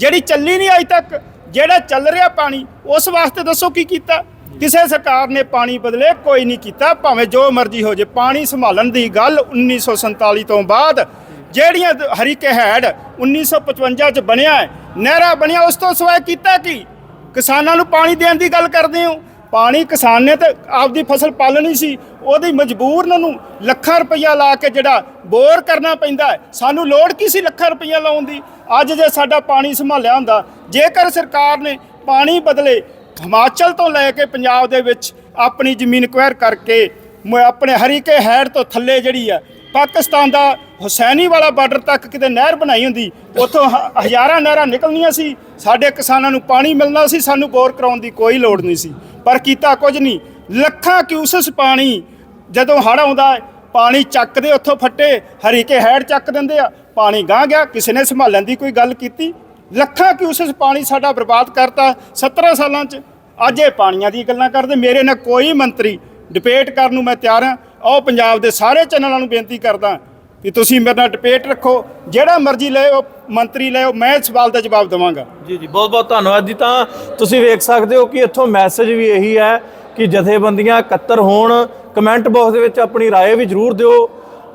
ਜਿਹੜੀ ਚੱਲੀ ਨਹੀਂ ਅਜੇ ਤੱਕ, ਜਿਹੜਾ ਚੱਲ ਰਿਹਾ ਪਾਣੀ, ਉਸ ਵਾਸਤੇ ਦੱਸੋ ਕੀ ਕੀਤਾ? ਕਿਸੇ ਸਰਕਾਰ ਨੇ ਪਾਣੀ ਬਦਲੇ ਕੋਈ ਨਹੀਂ ਕੀਤਾ, ਭਾਵੇਂ ਜੋ ਮਰਜ਼ੀ ਹੋ ਜੇ। ਪਾਣੀ ਸੰਭਾਲਣ ਦੀ ਗੱਲ 1947 ਤੋਂ ਬਾਅਦ, ਜਿਹੜੀਆਂ ਦ- ਹਰੀਕੇ ਹੈਡ 1955 ਚ ਬਣਿਆ ਹੈ, ਨਹਿਰਾ ਬਣਿਆ, ਉਸ ਤੋਂ ਸਿਵਾਏ ਕੀਤਾ ਕੀ? ਕਿਸਾਨਾਂ ਨੂੰ ਪਾਣੀ ਦੇਣ ਦੀ ਗੱਲ ਕਰਦੇ ਹੋ। ਪਾਣੀ ਕਿਸਾਨ ਨੇ ਤੇ ਆਪਦੀ ਫਸਲ ਪਾਲਣੀ ਸੀ, ਉਹਦੀ ਮਜਬੂਰਨ ਨੂੰ ਲੱਖਾਂ ਰੁਪਈਆ ਲਾ ਕੇ ਜਿਹੜਾ ਬੋਰ ਕਰਨਾ ਪੈਂਦਾ ਸਾਨੂੰ ਲੋੜ ਕੀ ਸੀ ਲੱਖਾਂ ਰੁਪਈਆ ਲਾਉਣ ਦੀ? ਅੱਜ ਜੇ ਸਾਡਾ ਪਾਣੀ ਸੰਭਾਲਿਆ ਹੁੰਦਾ, ਜੇਕਰ ਸਰਕਾਰ ਨੇ ਪਾਣੀ ਬਦਲੇ ਹਿਮਾਚਲ ਤੋਂ ਲੈ ਕੇ ਪੰਜਾਬ ਦੇ ਵਿੱਚ ਆਪਣੀ ਜ਼ਮੀਨ ਕੁਐਰ ਕਰਕੇ, ਮ- ਆਪਣੇ ਹਰੀਕੇ ਹੈਡ ਤੋਂ ਥੱਲੇ ਜਿਹੜੀ ਆ, ਪਾਕਿਸਤਾਨ ਦਾ ਹੁਸੈਨੀ ਵਾਲਾ ਬਾਰਡਰ ਤੱਕ ਕਿਤੇ ਨਹਿਰ ਬਣਾਈ ਹੁੰਦੀ, ਉੱਥੋਂ ਹ- ਹਜ਼ਾਰਾਂ ਨਹਿਰਾਂ ਨਿਕਲਣੀਆਂ ਸੀ, ਸਾਡੇ ਕਿਸਾਨਾਂ ਨੂੰ ਪਾਣੀ ਮਿਲਣਾ ਸੀ, ਸਾਨੂੰ ਬੋਰ ਕਰਾਉਣ ਦੀ ਕੋਈ ਲੋੜ ਨਹੀਂ ਸੀ, ਪਰ ਕੀਤਾ ਕੁਝ ਨਹੀਂ। ਲੱਖਾਂ ਕਿਊਸਸ ਪਾਣੀ ਜਦੋਂ ਹੜ੍ਹ ਆਉਂਦਾ, ਪਾਣੀ ਚੱਕਦੇ ਉੱਥੋਂ ਫੱਟੇ, ਹਰੀ ਕੇ ਹੈਡ ਚੱਕ ਦਿੰਦੇ ਆ, ਪਾਣੀ ਗਾਂ ਗਿਆ, ਕਿਸੇ ਨੇ ਸੰਭਾਲਣ ਦੀ ਕੋਈ ਗੱਲ ਕੀਤੀ। ਲੱਖਾਂ ਕਿਊਸਸ ਪਾਣੀ ਸਾਡਾ ਬਰਬਾਦ ਕਰਤਾ 17 ਸਾਲਾਂ 'ਚ। ਅੱਜ ਇਹ ਪਾਣੀਆਂ ਦੀ ਗੱਲਾਂ ਕਰਦੇ, ਮੇਰੇ ਨਾਲ ਕੋਈ ਮੰਤਰੀ ਡਿਬੇਟ ਕਰਨ ਨੂੰ ਮੈਂ ਤਿਆਰ ਹਾਂ। ਆਓ ਪੰਜਾਬ ਦੇ ਸਾਰੇ ਚੈਨਲਾਂ ਨੂੰ ਬੇਨਤੀ ਕਰਦਾ ਕਿ ਤੁਸੀਂ ਮੇਰੇ ਨਾਲ ਡਿਬੇਟ ਰੱਖੋ ਜਿਹੜਾ ਮਰਜ਼ੀ ਲਿਓ ਮੰਤਰੀ ਲਿਓ ਮੈਂ ਇਸ ਸਵਾਲ ਦਾ ਜਵਾਬ ਦੇਵਾਂਗਾ ਜੀ ਜੀ ਬਹੁਤ ਬਹੁਤ ਧੰਨਵਾਦ ਜੀ ਤਾਂ ਤੁਸੀਂ ਵੇਖ ਸਕਦੇ ਹੋ ਕਿ ਇੱਥੋਂ ਮੈਸੇਜ ਵੀ ਇਹੀ ਹੈ ਕਿ ਜਥੇਬੰਦੀਆਂ ਇਕੱਤਰ ਹੋਣ ਕਮੈਂਟ ਬਾਕਸ ਦੇ ਵਿੱਚ ਆਪਣੀ رائے ਵੀ ਜ਼ਰੂਰ ਦਿਓ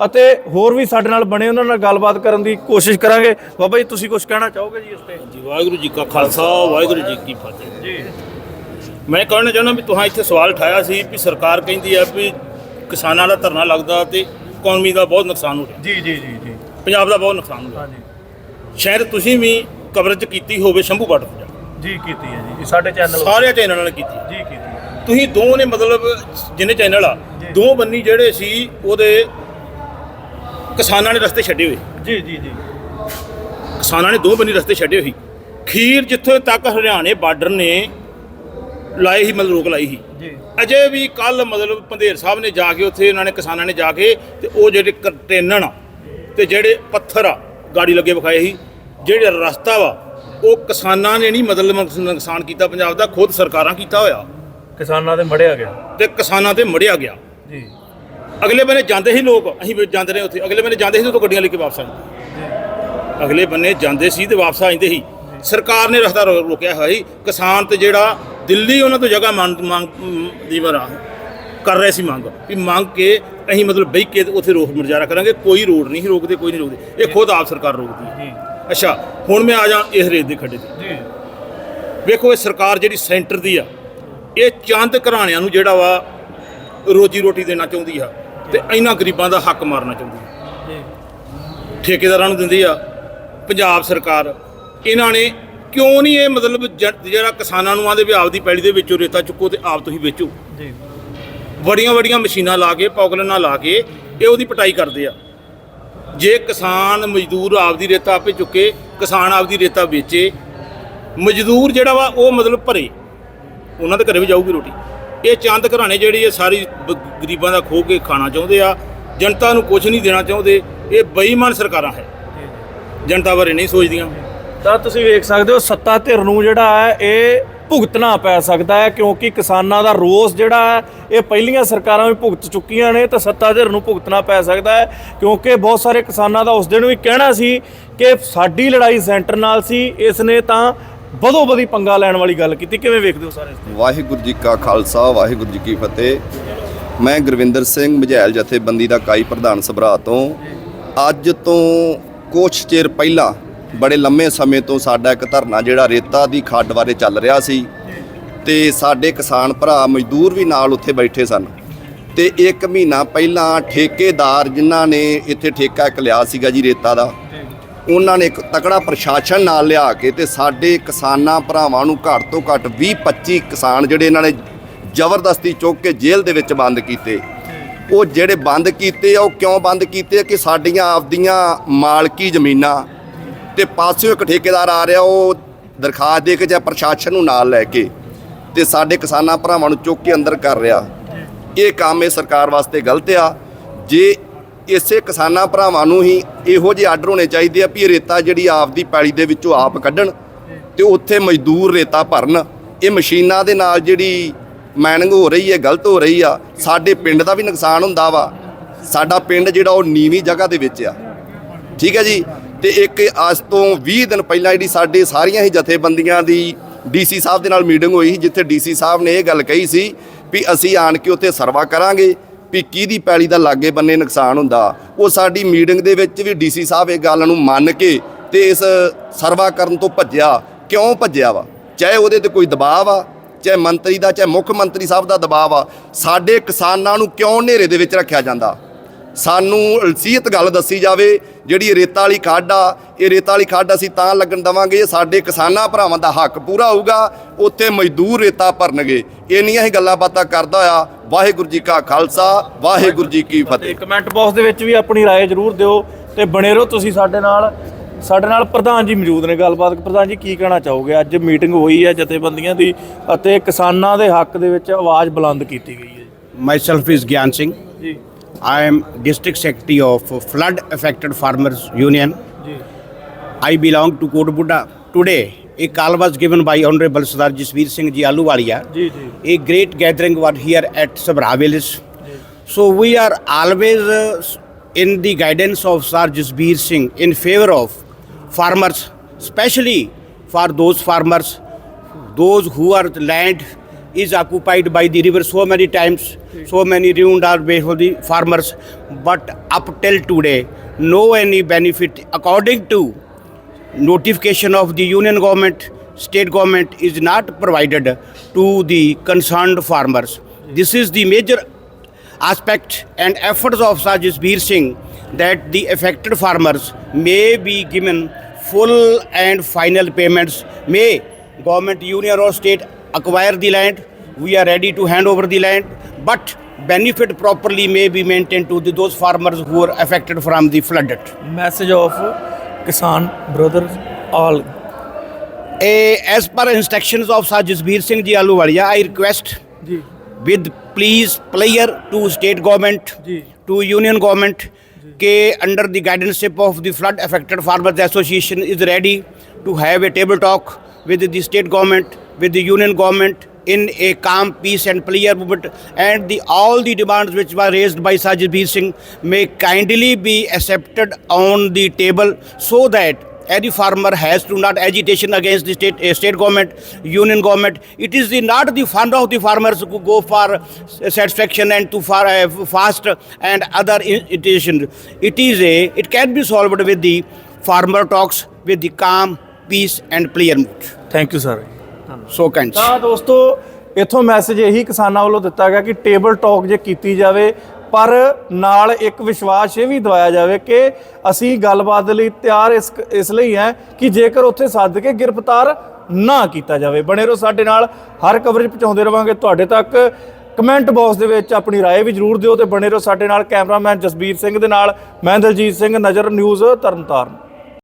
ਅਤੇ ਹੋਰ ਵੀ ਸਾਡੇ ਨਾਲ ਬਣੇ ਉਹਨਾਂ ਨਾਲ ਗੱਲਬਾਤ ਕਰਨ ਦੀ ਕੋਸ਼ਿਸ਼ ਕਰਾਂਗੇ ਬਾਬਾ ਜੀ ਤੁਸੀਂ ਕੁਝ ਕਹਿਣਾ ਚਾਹੋਗੇ ਜੀ ਇਸ ਤੇ ਜੀ ਵਾਹਿਗੁਰੂ ਜੀ ਕਾ ਖਾਲਸਾ ਵਾਹਿਗੁਰੂ ਜੀ ਕੀ ਫਤਿਹ ਜੀ ਮੈਂ ਕਹਿਣਾ ਚਾਹੁੰਦਾ ਵੀ ਤੁਸੀਂ ਇੱਥੇ ਸਵਾਲ ਉਠਾਇਆ ਸੀ ਵੀ ਸਰਕਾਰ ਕਹਿੰਦੀ ਆ ਵੀ ਕਿਸਾਨਾਂ ਦਾ ਧਰਨਾ ਲੱਗਦਾ ਤੇ ਇਕਨੋਮੀ ਦਾ ਬਹੁਤ ਨੁਕਸਾਨ ਹੋ ਰਿਹਾ। ਜੀ ਜੀ ਜੀ ਜੀ। ਪੰਜਾਬ ਦਾ ਬਹੁਤ ਨੁਕਸਾਨ ਹੋ ਰਿਹਾ। ਹਾਂਜੀ। ਸ਼ਾਇਦ ਤੁਸੀਂ ਵੀ ਕਵਰੇਜ ਕੀਤੀ ਹੋਵੇ ਸ਼ੰਭੂ ਬਾਰਡਰ ਤੇ ਜਾ ਕੇ। ਜੀ ਕੀਤੀ ਹੈ ਜੀ। ਸਾਡੇ ਚੈਨਲ ਸਾਰੇ ਚੈਨਲਾਂ ਨੇ ਕੀਤੀ। ਜੀ ਕੀਤੀ ਹੈ। ਤੁਸੀਂ ਦੋ ਨੇ ਮਤਲਬ ਜਿੰਨੇ ਚੈਨਲ ਆ ਜੀ। ਦੋ ਬੰਨੀ ਜਿਹੜੇ ਸੀ ਉਹਦੇ ਕਿਸਾਨਾਂ ਨੇ ਰਸਤੇ ਛੱਡੇ ਹੋਏ। ਜੀ ਜੀ ਜੀ। ਕਿਸਾਨਾਂ ਨੇ ਦੋ ਬੰਨੀ ਰਸਤੇ ਛੱਡੇ ਹੋਏ। ਸੀ ਖੀਰ ਜਿੱਥੇ ਤੱਕ ਹਰਿਆਣੇ ਬਾਰਡਰ ਨੇ ਲਾਏ ਹੀ ਮਤਲਬ ਰੋਕ ਲਾਈ ਸੀ। ਜੀ। ਅਜੇ ਵੀ ਕੱਲ ਮਤਲਬ ਪੰਧੇਰ ਸਾਹਿਬ ਨੇ ਜਾ ਕੇ ਉੱਥੇ ਉਹਨਾਂ ਨੇ ਕਿਸਾਨਾਂ ਨੇ ਜਾ ਕੇ ਤੇ ਉਹ ਜਿਹੜੇ ਕੰਟੇਨਰ ਆ ਤੇ ਜਿਹੜੇ ਪੱਥਰ ਆ ਗਾੜੀ ਲੱਗੇ ਵਿਖਾਏ ਸੀ ਜਿਹੜੇ ਰਸਤਾ ਵਾ ਉਹ ਕਿਸਾਨਾਂ ਨੇ ਨਹੀਂ ਮਤਲਬ ਨੁਕਸਾਨ ਕੀਤਾ ਪੰਜਾਬ ਦਾ ਖੁਦ ਸਰਕਾਰਾਂ ਕੀਤਾ ਹੋਇਆ। ਕਿਸਾਨਾਂ ਦੇ ਮੜਿਆ ਗਿਆ। ਤੇ ਕਿਸਾਨਾਂ ਤੇ ਮੜਿਆ ਗਿਆ। ਜੀ। ਅਗਲੇ ਬੰਨੇ ਜਾਂਦੇ ਸੀ ਲੋਕ ਅਸੀਂ ਵੀ ਜਾਂਦੇ ਰਹੇ ਉੱਥੇ। ਅਗਲੇ ਬੰਨੇ ਜਾਂਦੇ ਸੀ ਤੇ ਗੱਡੀਆਂ ਲੈ ਕੇ ਵਾਪਸ ਆ ਜਾਂਦੇ ਅਗਲੇ ਬੰਨੇ ਜਾਂਦੇ ਸੀ ਤੇ ਵਾਪਸ ਆ ਜਾਂਦੇ ਸੀ। ਸਰਕਾਰ ਨੇ ਰਸਤਾ ਰੋਕਿਆ ਹੋਇਆ ਸੀ। ਕਿਸਾਨ ਤੇ ਜਿਹੜਾ ਦਿੱਲੀ ਉਹਨਾਂ ਤੋਂ ਜਗ੍ਹਾ ਮੰਗ ਮੰਗ ਦੀ ਵਰਾ ਕਰ ਰਹੇ ਸੀ ਮੰਗ ਵੀ ਮੰਗ ਕੇ ਅਸੀਂ ਮਤਲਬ ਬਈ ਕੇ ਉੱਥੇ ਰੋਕ ਮੁਜ਼ਾਹਰਾ ਕਰਾਂਗੇ ਕੋਈ ਰੋਡ ਨਹੀਂ ਰੋਕਦੇ ਕੋਈ ਨਹੀਂ ਰੋਕਦੇ ਇਹ ਖੁਦ ਆਪ ਸਰਕਾਰ ਰੋਕਦੀ ਹੈ। ਅੱਛਾ ਹੁਣ ਮੈਂ ਆ ਜਾ ਇਸ ਰੇਤ ਦੇ ਖੱਡੇ ਤੇ। ਜੀ। ਵੇਖੋ ਇਹ ਸਰਕਾਰ ਜਿਹੜੀ ਸੈਂਟਰ ਦੀ ਆ ਇਹ ਚੰਦ ਘਰਾਣਿਆਂ ਨੂੰ ਜਿਹੜਾ ਵਾ ਰੋਜੀ ਰੋਟੀ ਦੇਣਾ ਚਾਹੁੰਦੀ ਆ ਤੇ ਇਹਨਾਂ ਗਰੀਬਾਂ ਦਾ ਹੱਕ ਮਾਰਨਾ ਚਾਹੁੰਦੀ ਆ। ਠੇਕੇਦਾਰਾਂ ਨੂੰ ਦਿੰਦੀ ਆ ਪੰਜਾਬ ਸਰਕਾਰ ਇਹਨਾਂ ਨੇ ਕਿਉਂ ਨਹੀਂ ਇਹ ਮਤਲਬ ਜ- ਜਿਹੜਾ ਕਿਸਾਨਾਂ ਨੂੰ ਆਂਦੇ ਵੀ ਆਪਦੀ ਪੈਲੀ ਦੇ ਵਿੱਚੋਂ ਰੇਤਾ ਚੁੱਕੋ ਤੇ ਆਪ ਤੁਸੀਂ ਵੇਚੋ? ਜੀ। ਬੜੀਆਂ ਬੜੀਆਂ ਮਸ਼ੀਨਾਂ ਲਾ ਕੇ ਪੌਗਲਨਾਂ ਲਾ ਕੇ ਇਹ ਉਹਦੀ ਪਟਾਈ ਕਰਦੇ ਆ। ਜੇ ਕਿਸਾਨ ਮਜ਼ਦੂਰ ਆਪਦੀ ਰੇਤਾ ਆਪੇ ਚੁੱਕੇ ਕਿਸਾਨ ਆਪਦੀ ਰੇਤਾ ਵੇਚੇ ਮਜ਼ਦੂਰ ਜਿਹੜਾ ਵਾ ਉਹ ਮਤਲਬ ਭਰੇ। ਉਹਨਾਂ ਦੇ ਘਰੇ ਵੀ ਜਾਊਗੀ ਰੋਟੀ। ਇਹ ਚੰਦ ਘਰਾਣੇ ਜਿਹੜੀ ਇਹ ਸਾਰੀ ਬ- ਗਰੀਬਾਂ ਦਾ ਖੋ ਕੇ ਖਾਣਾ ਚਾਹੁੰਦੇ ਆ ਜਨਤਾ ਨੂੰ ਕੁਝ ਨਹੀਂ ਦੇਣਾ ਚਾਹੁੰਦੇ ਇਹ ਬੇਈਮਾਨ ਸਰਕਾਰਾਂ ਹੈ। ਜਨਤਾ ਬਾਰੇ ਨਹੀਂ ਸੋਚਦੀਆਂ। ਤਾਂ ਤੁਸੀਂ ਵੇਖ ਸਕਦੇ ਹੋ ਸੱਤਾ ਧਿਰ ਨੂੰ ਜਿਹੜਾ ਹੈ ਇਹ ਭੁਗਤਣਾ ਪੈ ਸਕਦਾ ਹੈ, ਕਿਉਂਕਿ ਕਿਸਾਨਾਂ ਦਾ ਰੋਸ ਜਿਹੜਾ ਹੈ, ਇਹ ਪਹਿਲੀਆਂ ਸਰਕਾਰਾਂ ਵੀ ਭੁਗਤ ਚੁੱਕੀਆਂ ਨੇ, ਤਾਂ ਸੱਤਾ ਧਿਰ ਨੂੰ ਭੁਗਤਣਾ ਪੈ ਸਕਦਾ ਹੈ, ਕਿਉਂਕਿ ਬਹੁਤ ਸਾਰੇ ਕਿਸਾਨਾਂ ਦਾ ਉਸ ਦਿਨ ਵੀ ਕਹਿਣਾ ਸੀ ਕਿ ਸਾਡੀ ਲੜਾਈ ਸੈਂਟਰ ਨਾਲ ਸੀ ਇਸ ਨੇ ਤਾਂ ਬਦੋ ਬਦੀ ਪੰਗਾ ਲੈਣ ਵਾਲੀ ਗੱਲ ਕੀਤੀ। ਕਿਵੇਂ ਵੇਖਦੇ ਹੋ ਸਾਰੇ ਇਸ ਤੇ? ਵਾਹਿਗੁਰੂ ਜੀ ਕਾ ਖਾਲਸਾ, ਵਾਹਿਗੁਰੂ ਜੀ ਕੀ ਫਤਿਹ। ਮੈਂ ਗੁਰਵਿੰਦਰ ਸਿੰਘ ਮਝੈਲ, ਜਥੇਬੰਦੀ ਦਾ ਕਾਈ ਪ੍ਰਧਾਨ ਸਭਰਾ ਤੋਂ। ਅੱਜ ਤੋਂ ਕੁਛ ਚਿਰ ਪਹਿਲਾਂ ਬੜੇ ਲੰਮੇ ਸਮੇਂ ਤੋਂ ਸਾਡਾ ਇੱਕ ਧਰਨਾ ਜਿਹੜਾ ਰੇਤਾ ਦੀ ਖੱਡ ਬਾਰੇ ਚੱਲ ਰਿਹਾ ਸੀ ਤੇ ਸਾਡੇ ਕਿਸਾਨ ਭਰਾ ਮਜ਼ਦੂਰ ਵੀ ਨਾਲ ਉੱਥੇ ਬੈਠੇ ਸਨ ਤੇ ਇੱਕ ਮਹੀਨਾ ਪਹਿਲਾਂ ਠੇਕੇਦਾਰ ਜਿਨ੍ਹਾਂ ਨੇ ਇੱਥੇ ਠੇਕਾ ਇੱਕ ਲਿਆ ਸੀਗਾ ਜੀ ਰੇਤਾ ਦਾ, ਉਹਨਾਂ ਨੇ ਇੱਕ ਤਕੜਾ ਪ੍ਰਸ਼ਾਸਨ ਨਾਲ ਲਿਆ ਕੇ ਤੇ ਸਾਡੇ ਕਿਸਾਨਾਂ ਭਰਾਵਾਂ ਨੂੰ ਘੱਟ ਤੋਂ ਘੱਟ 20 25 ਕਿਸਾਨ ਜਿਹੜੇ ਇਹਨਾਂ ਨੇ ਜ਼ਬਰਦਸਤੀ ਚੁੱਕ ਕੇ ਜੇਲ੍ਹ ਦੇ ਵਿੱਚ ਬੰਦ ਕੀਤੇ। ਉਹ ਜਿਹੜੇ ਬੰਦ ਕੀਤੇ ਆ, ਉਹ ਕਿਉਂ ਬੰਦ ਕੀਤੇ ਕਿ ਸਾਡੀਆਂ ਆਪਦੀਆਂ ਮਾਲਕੀ ਜ਼ਮੀਨਾਂ ਤੇ ਪਾਸਿਓ ਇੱਕ ਠੇਕੇਦਾਰ ਆ ਰਿਹਾ, ਉਹ ਦਰਖਾਸਤ ਦੇ ਕੇ ਜਾਂ ਪ੍ਰਸ਼ਾਸਨ ਨੂੰ ਨਾਲ ਲੈ ਕੇ ਤੇ ਸਾਡੇ ਕਿਸਾਨਾਂ ਭਰਾਵਾਂ ਨੂੰ ਚੁੱਕ ਕੇ ਅੰਦਰ ਕਰ ਰਿਹਾ। ਇਹ ਕੰਮ ਇਹ ਸਰਕਾਰ ਵਾਸਤੇ ਗਲਤ ਆ। ਜੇ ਇਸੇ ਕਿਸਾਨਾਂ ਭਰਾਵਾਂ ਨੂੰ ਹੀ ਇਹੋ ਜਿਹੇ ਆਰਡਰ ਹੋਣੇ ਚਾਹੀਦੇ ਆ ਵੀ ਇਹ ਰੇਤਾ ਜਿਹੜੀ ਆਪਦੀ ਪੈਲੀ ਦੇ ਵਿੱਚੋਂ ਆਪ ਕੱਢਣ ਤੇ ਉੱਥੇ ਮਜ਼ਦੂਰ ਰੇਤਾ ਭਰਨ। ਇਹ ਮਸ਼ੀਨਾਂ ਦੇ ਨਾਲ ਜਿਹੜੀ ਮਾਈਨਿੰਗ ਹੋ ਰਹੀ ਹੈ, ਗਲਤ ਹੋ ਰਹੀ ਆ। ਸਾਡੇ ਪਿੰਡ ਦਾ ਵੀ ਨੁਕਸਾਨ ਹੁੰਦਾ ਵਾ। ਸਾਡਾ ਪਿੰਡ ਜਿਹੜਾ ਉਹ ਨੀਵੀਂ ਜਗ੍ਹਾ ਦੇ ਵਿੱਚ ਆ। ਠੀਕ ਹੈ ਜੀ? ਤੇ ਇੱਕ ਅੱਜ ਤੋਂ 20 ਦਿਨ ਪਹਿਲਾਂ ਜਿਹੜੀ ਸਾਡੇ ਸਾਰੀਆਂ ਹੀ ਜਥੇਬੰਦੀਆਂ ਦੀ ਡੀਸੀ ਸਾਹਿਬ ਦੇ ਨਾਲ ਮੀਟਿੰਗ ਹੋਈ ਸੀ, ਜਿੱਥੇ ਡੀਸੀ ਸਾਹਿਬ ਨੇ ਇਹ ਗੱਲ ਕਹੀ ਸੀ ਵੀ ਅਸੀਂ ਆਣ ਕੇ ਉੱਥੇ ਸਰਵਾ ਕਰਾਂਗੇ ਵੀ ਕਿਹਦੀ ਪੈਲੀ ਦਾ ਲਾਗੇ ਬੰਨੇ ਨੁਕਸਾਨ ਹੁੰਦਾ। ਉਹ ਸਾਡੀ ਮੀਟਿੰਗ ਦੇ ਵਿੱਚ ਵੀ ਡੀਸੀ ਸਾਹਿਬ ਇਹ ਗੱਲ ਨੂੰ ਮੰਨ ਕੇ ਤੇ ਇਸ ਸਰਵਾ ਕਰਨ ਤੋਂ ਭੱਜਿਆ। ਕਿਉਂ ਭੱਜਿਆ ਵਾ? ਚਾਹੇ ਉਹਦੇ ਤੇ ਕੋਈ ਦਬਾਅ ਆ ਚਾਹੇ ਮੰਤਰੀ ਦਾ, ਚਾਹੇ ਮੁੱਖ ਮੰਤਰੀ ਸਾਹਿਬ ਦਾ ਦਬਾਅ ਆ ਸਾਡੇ ਕਿਸਾਨਾਂ ਨੂੰ ਕਿਉਂ ਹਨੇਰੇ ਦੇ ਵਿੱਚ ਰੱਖਿਆ ਜਾਂਦਾ? ਸਾਨੂੰ ਅਲਸੀਅਤ ਗੱਲ ਦੱਸੀ ਜਾਵੇ ਜਿਹੜੀ ਇਹ ਰੇਤਾ ਵਾਲੀ ਖਾਡ ਆ ਇਹ ਰੇਤਾ ਵਾਲੀ ਖਾਡ ਅਸੀਂ ਤਾਂ ਲੱਗਣ ਦਵਾਂਗੇ ਜੇ ਸਾਡੇ ਕਿਸਾਨਾਂ ਭਰਾਵਾਂ ਦਾ ਹੱਕ ਪੂਰਾ ਹੋਊਗਾ ਉੱਥੇ ਮਜ਼ਦੂਰ ਰੇਤਾ ਭਰਨਗੇ ਇੰਨੀਆਂ ਹੀ ਗੱਲਾਂ ਬਾਤਾਂ ਕਰਦਾ ਹੋਇਆ ਵਾਹਿਗੁਰੂ ਜੀ ਕਾ ਖਾਲਸਾ ਵਾਹਿਗੁਰੂ ਜੀ ਕੀ ਤੇ ਫਤਿਹ ਕਮੈਂਟ ਬਾਕਸ ਦੇ ਵਿੱਚ ਵੀ ਆਪਣੀ رائے ਜ਼ਰੂਰ ਦਿਓ ਤੇ ਬਣੇ ਰਹੋ ਤੁਸੀਂ ਸਾਡੇ ਨਾਲ ਸਾਡੇ ਨਾਲ ਪ੍ਰਧਾਨ ਜੀ ਮੌਜੂਦ ਨੇ ਗੱਲਬਾਤ ਪ੍ਰਧਾਨ ਜੀ ਕੀ ਕਹਿਣਾ ਚਾਹੋਗੇ ਅੱਜ ਮੀਟਿੰਗ ਹੋਈ ਹੈ ਜਥੇਬੰਦੀਆਂ ਦੀ ਅਤੇ ਕਿਸਾਨਾਂ ਦੇ ਹੱਕ ਦੇ ਵਿੱਚ ਆਵਾਜ਼ ਬੁਲੰਦ ਕੀਤੀ ਗਈ ਹੈ Myself is Gyan Singh. ਜੀ I am District Secretary of Flood Affected Farmers Union. I belong to Kota Today, a call was given by Honorable Sardar Jasveer Singh Ji Aluwalia. A great gathering was here at Sabra Village. So we are always uh, in the guidance of Sir Jasbir Singh in favor of farmers, especially for those farmers, those who are land is occupied by the river so many times, so many ruined are for the farmers. But up till today, no any benefit according to notification of the union government, state government is not provided to the concerned farmers. This is the major aspect and efforts of Sajis Bir Singh that the affected farmers may be given full and final payments. May government, union or state acquire the land. We are ready to hand over the land, but benefit properly may be maintained to the, those farmers who are affected from the flooded. Message of Kisan brothers all. As per instructions of Sir Jasbir Singh Ji Aluwalia, I request Ji. with please player to state government, Ji. to union government, K under the guidance of the flood affected farmers association is ready to have a table talk with the state government with the union government in a calm peace and player movement and the all the demands which were raised by Sajid Singh may kindly be accepted on the table so that any farmer has to not agitation against the state, uh, state government, union government. It is the, not the fund of the farmers who go for satisfaction and to far, uh, fast and other agitation. It is a, it can be solved with the farmer talks, with the calm, peace and player mood. Thank you, sir. so kind ਤਾਂ ਦੋਸਤੋ ਇਥੋਂ ਮੈਸੇਜ ਇਹੀ ਕਿਸਾਨਾਂ ਵੱਲੋਂ ਦਿੱਤਾ ਗਿਆ ਕਿ ਟੇਬਲ ਟਾਕ ਜੇ ਕੀਤੀ ਜਾਵੇ ਪਰ ਨਾਲ ਇੱਕ ਵਿਸ਼ਵਾਸ ਇਹ ਵੀ ਦਵਾਇਆ ਜਾਵੇ ਕਿ ਅਸੀਂ ਗੱਲਬਾਤ ਲਈ ਤਿਆਰ ਇਸ ਇਸ ਲਈ ਹੈ ਕਿ ਜੇਕਰ ਉੱਥੇ ਸੱਦ ਕੇ ਗ੍ਰਿਫਤਾਰ ਨਾ ਕੀਤਾ ਜਾਵੇ ਬਣੇ ਰਹੋ ਸਾਡੇ ਨਾਲ ਹਰ ਕਵਰੇਜ ਪਹੁੰਚਾਉਂਦੇ ਰਵਾਂਗੇ ਤੁਹਾਡੇ ਤੱਕ ਕਮੈਂਟ ਬਾਕਸ ਦੇ ਵਿੱਚ ਆਪਣੀ رائے ਵੀ ਜਰੂਰ ਦਿਓ ਤੇ ਬਣੇ ਰਹੋ ਸਾਡੇ ਨਾਲ ਕੈਮਰਾਮੈਨ ਜਸਬੀਰ ਸਿੰਘ ਦੇ ਨਾਲ ਮੈਂ ਦਲਜੀਤ ਸਿੰਘ ਨਜ਼ਰ ਨਿਊਜ਼ ਤਰਨਤਾਰਨ